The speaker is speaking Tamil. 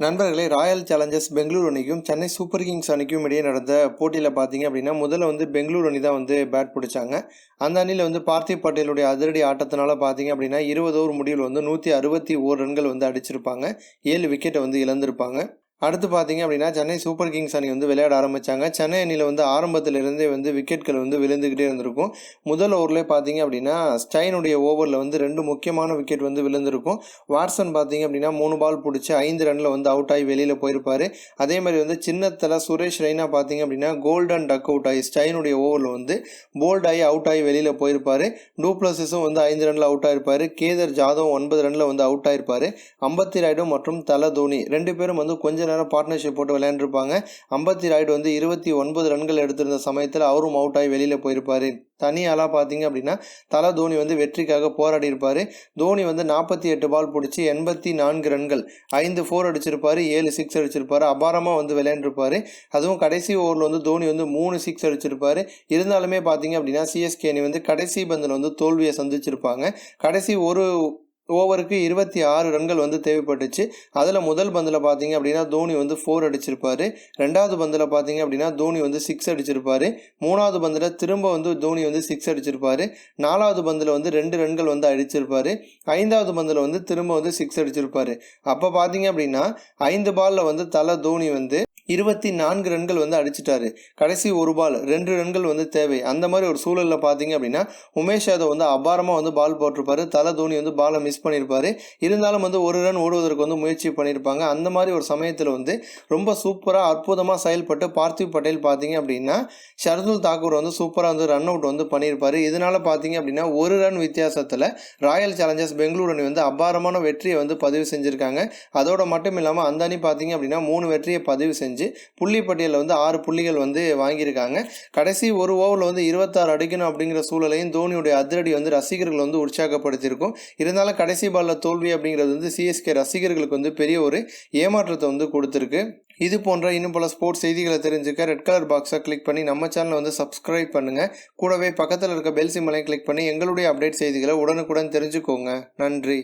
நண்பர்களே ராயல் சேலஞ்சர்ஸ் பெங்களூரு அணிக்கும் சென்னை சூப்பர் கிங்ஸ் அணிக்கும் இடையே நடந்த போட்டியில் பார்த்தீங்க அப்படின்னா முதல்ல வந்து பெங்களூரு அணி தான் வந்து பேட் பிடிச்சாங்க. அந்த அணியில் வந்து பார்த்திவ் பட்டேலுடைய அதிரடி ஆட்டத்தினால பார்த்தீங்க அப்படின்னா இருபது ஓவர் முடிவில் வந்து நூற்றி அறுபத்தி ஓர் ரன்கள் வந்து அடிச்சிருப்பாங்க. ஏழு விக்கெட்டை வந்து இழந்திருப்பாங்க. அடுத்து பார்த்தீங்க அப்படின்னா சென்னை சூப்பர் கிங்ஸ் அணி வந்து விளையாட ஆரம்பித்தாங்க சென்னை அணியில் வந்து ஆரம்பத்திலிருந்தே வந்து விக்கெட்கள் வந்து விழுந்துக்கிட்டே இருந்திருக்கும். முதல் ஓவர்லேயே பார்த்தீங்க அப்படின்னா ஸ்டைனுடைய ஓவரில் வந்து ரெண்டு முக்கியமான விக்கெட் வந்து விழுந்திருக்கும். வாட்சன் பார்த்தீங்க அப்படின்னா மூணு பால் பிடிச்சி ஐந்து ரனில் வந்து அவுட் ஆகி வெளியில் போயிருப்பார். அதே மாதிரி வந்து சின்னத்தில் சுரேஷ் ரெய்னா பார்த்தீங்க அப்படின்னா கோல்டன் டக் அவுட் ஆகி ஸ்டைனுடைய ஓவரில் வந்து போல்ட் ஆகி அவுட் ஆகி வெளியில் போயிருப்பார். டூப்ளஸஸும் வந்து ஐந்து ரனில் அவுட் ஆகிருப்பார் கேதர் ஜாதவ் ஒன்பது ரனில் வந்து அவுட் ஆகிருப்பார் அம்பத்தி ராய்டு மற்றும் தல தோனி ரெண்டு பேரும் வந்து கொஞ்சம் நேரம் பார்ட்னர்ஷிப் போட்டு விளையாண்டுருப்பாங்க. அம்பத்தி ராய்டு வந்து இருபத்தி ஒன்பது ரன்கள் எடுத்திருந்த சமயத்தில் அவரும் அவுட் ஆகி வெளியில் போயிருப்பார். தனியாளாக பார்த்தீங்க அப்படின்னா தலா தோனி வந்து வெற்றிக்காக போராடி இருப்பார். தோனி வந்து நாற்பத்தி எட்டு பால் பிடிச்சி எண்பத்தி நான்கு ரன்கள் ஐந்து ஃபோர் அடிச்சிருப்பாரு ஏழு சிக்ஸ் அடிச்சிருப்பார் அபாரமாக வந்து விளையாண்டுருப்பார். அதுவும் கடைசி ஓவரில் வந்து தோனி வந்து மூணு சிக்ஸ் அடிச்சிருப்பாரு. இருந்தாலுமே பார்த்தீங்க அப்படின்னா சிஎஸ்கே அணி வந்து கடைசி பந்தில் வந்து தோல்வியை சந்திச்சிருப்பாங்க. கடைசி ஒரு ஓவருக்கு இருபத்தி ஆறு ரன்கள் வந்து தேவைப்பட்டுச்சு. அதில் முதல் பந்தில் பார்த்தீங்க அப்படின்னா தோனி வந்து ஃபோர் அடிச்சிருப்பார். ரெண்டாவது பந்தில் பார்த்தீங்க அப்படின்னா தோனி வந்து சிக்ஸ் அடிச்சிருப்பாரு. மூணாவது பந்தில் திரும்ப வந்து தோனி வந்து சிக்ஸ் அடிச்சிருப்பாரு. நாலாவது பந்தில் வந்து ரெண்டு ரன்கள் வந்து அடிச்சிருப்பார். ஐந்தாவது பந்தில் வந்து திரும்ப வந்து சிக்ஸ் அடிச்சிருப்பார். அப்போ பார்த்தீங்க அப்படின்னா ஐந்து பாலில் வந்து தலை தோனி வந்து இருபத்தி நான்கு ரன்கள் வந்து அடிச்சிட்டாரு. கடைசி ஒரு பால் ரெண்டு ரன்கள் வந்து தேவை. அந்த மாதிரி ஒரு சூழலில் பார்த்தீங்க அப்படின்னா உமேஷ் யாதவ் வந்து அபாரமாக வந்து பால் போட்டிருப்பாரு. தலை தோனி வந்து பாலை மிஸ் பண்ணியிருப்பாரு இருந்தாலும் வந்து ஒரு ரன் ஓடுவதற்கு வந்து முயற்சி பண்ணியிருப்பாங்க அந்த மாதிரி ஒரு சமயத்தில் வந்து ரொம்ப சூப்பராக அற்புதமாக செயல்பட்டு பார்த்திவ் பட்டேல் பார்த்தீங்க அப்படின்னா ஷர்துல் தாக்கூர் வந்து சூப்பராக வந்து ரன் அவுட் வந்து பண்ணியிருப்பாரு இதனால பார்த்தீங்க அப்படின்னா ஒரு ரன் வித்தியாசத்தில் ராயல் சேலஞ்சர்ஸ் பெங்களூர் அணி வந்து அபாரமான வெற்றியை வந்து பதிவு செஞ்சுருக்காங்க. அதோட மட்டும் இல்லாமல் அந்த அணி பார்த்தீங்க அப்படின்னா மூணு வெற்றியை பதிவு செஞ்சு புள்ளி பட்டியலில் வந்து ஆறு புள்ளிகள் வந்து வாங்கியிருக்காங்க. கடைசி ஒரு ஓவரில் வந்து இருபத்தாறு அடிக்கணும் அப்படிங்கிற சூழலையும் தோனியுடைய அதிரடி வந்து ரசிகர்கள் வந்து உற்சாகப்படுத்தியிருக்கும். இருந்தாலும் கடைசி பாலில் தோல்வி அப்படிங்கிறது வந்து சிஎஸ்கே ரசிகர்களுக்கு வந்து பெரிய ஒரு ஏமாற்றத்தை வந்து கொடுத்துருக்கு. இது போன்ற இன்னும் பல ஸ்போர்ட்ஸ் செய்திகளை தெரிஞ்சுக்க ரெட் கலர் பாக்ஸை கிளிக் பண்ணி நம்ம சேனலை வந்து சப்ஸ்கிரைப் பண்ணுங்கள் கூடவே பக்கத்தில் இருக்க பெல் சிம்மலையும் கிளிக் பண்ணி எங்களுடைய அப்டேட் செய்திகளை உடனுக்குடன் தெரிஞ்சுக்கோங்க. நன்றி.